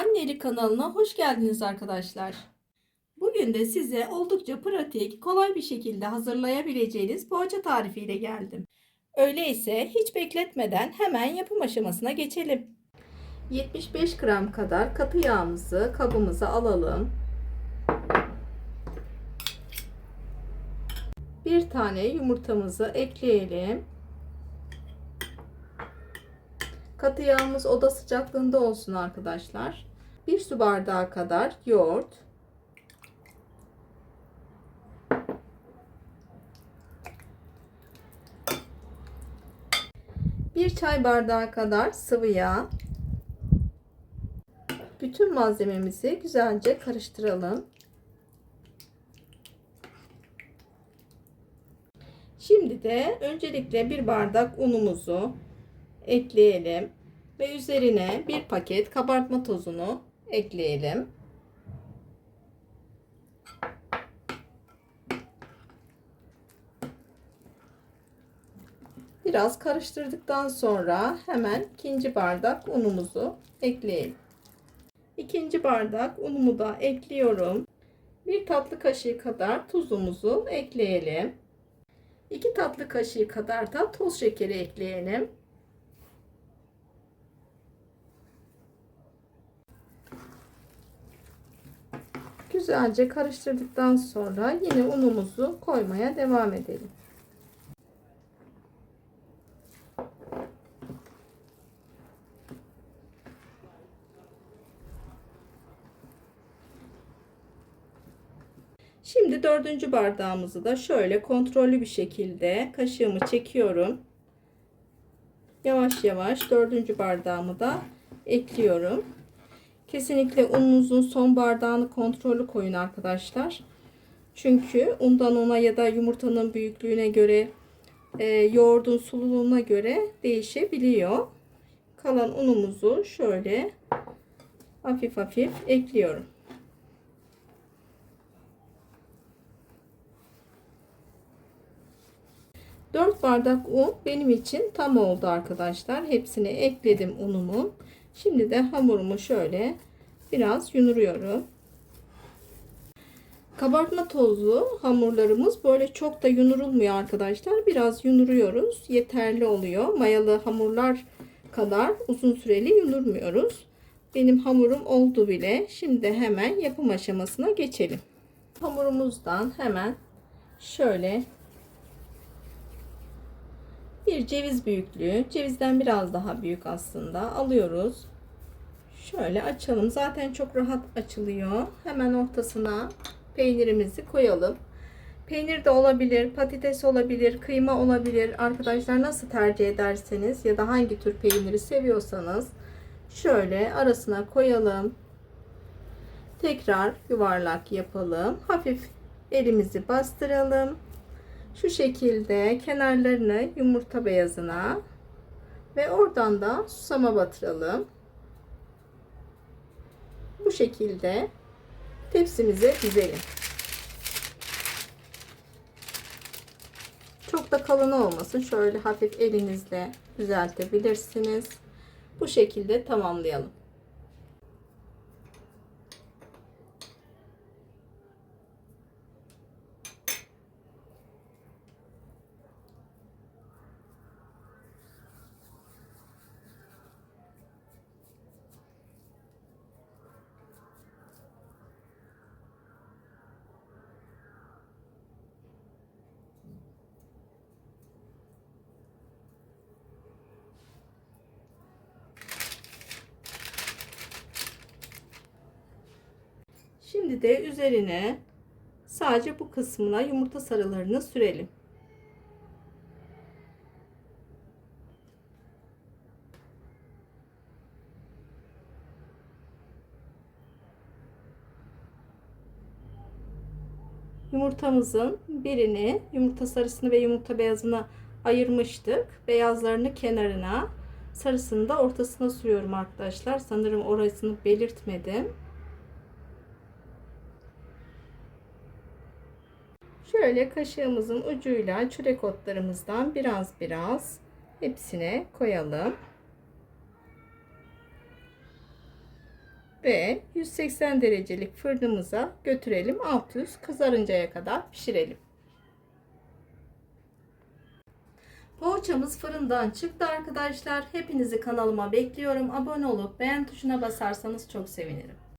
Anneli kanalına hoş geldiniz arkadaşlar. Bugün de size oldukça pratik, kolay bir şekilde hazırlayabileceğiniz poğaça tarifiyle geldim. Öyleyse hiç bekletmeden hemen yapım aşamasına geçelim. 75 gram kadar katı yağımızı kabımıza alalım. Bir tane yumurtamızı ekleyelim. Katı yağımız oda sıcaklığında olsun arkadaşlar. Bir su bardağı kadar yoğurt. Bir çay bardağı kadar sıvı yağ. Bütün malzememizi güzelce karıştıralım. Şimdi de öncelikle bir bardak unumuzu ekleyelim ve üzerine bir paket kabartma tozunu ekleyelim. Biraz karıştırdıktan sonra hemen ikinci bardak unumuzu ekleyelim. İkinci bardak unumu da ekliyorum. Bir tatlı kaşığı kadar tuzumuzu ekleyelim. 2 tatlı kaşığı kadar da toz şekeri ekleyelim. Güzelce karıştırdıktan sonra yine unumuzu koymaya devam edelim. Şimdi dördüncü bardağımızı da şöyle kontrollü bir şekilde kaşığımı çekiyorum. Yavaş yavaş dördüncü bardağımı da ekliyorum. Kesinlikle ununuzun son bardağını kontrollü koyun arkadaşlar. Çünkü undan ona ya da yumurtanın büyüklüğüne göre e, yoğurdun sululuğuna göre değişebiliyor. Kalan unumuzu şöyle hafif hafif ekliyorum. 4 bardak un benim için tam oldu arkadaşlar. Hepsini ekledim unumu. Şimdi de hamurumu şöyle biraz yunuruyorum. Kabartma tozlu hamurlarımız böyle çok da yunurulmuyor arkadaşlar. Biraz yunuruyoruz. Yeterli oluyor. Mayalı hamurlar kadar uzun süreli yunurmuyoruz. Benim hamurum oldu bile. Şimdi hemen yapım aşamasına geçelim. Hamurumuzdan hemen şöyle bir ceviz büyüklüğü, cevizden biraz daha büyük aslında alıyoruz. Şöyle açalım. Zaten çok rahat açılıyor. Hemen ortasına peynirimizi koyalım. Peynir de olabilir, patates olabilir, kıyma olabilir. Arkadaşlar nasıl tercih ederseniz ya da hangi tür peyniri seviyorsanız şöyle arasına koyalım. Tekrar yuvarlak yapalım. Hafif elimizi bastıralım. Şu şekilde kenarlarını yumurta beyazına ve oradan da susama batıralım. Bu şekilde tepsimize dizelim. Çok da kalın olmasın. Şöyle hafif elinizle düzeltebilirsiniz. Bu şekilde tamamlayalım. Şimdi de üzerine sadece bu kısmına yumurta sarılarını sürelim. Yumurtamızın birini yumurta sarısını ve yumurta beyazını ayırmıştık. Beyazlarını kenarına, sarısını da ortasına sürüyorum arkadaşlar. Sanırım orasını belirtmedim. Şöyle kaşığımızın ucuyla çörek otlarımızdan biraz biraz hepsine koyalım. ve 180 derecelik fırınımıza götürelim. Alt üst kızarıncaya kadar pişirelim. Poğaçamız fırından çıktı arkadaşlar. Hepinizi kanalıma bekliyorum. Abone olup beğen tuşuna basarsanız çok sevinirim.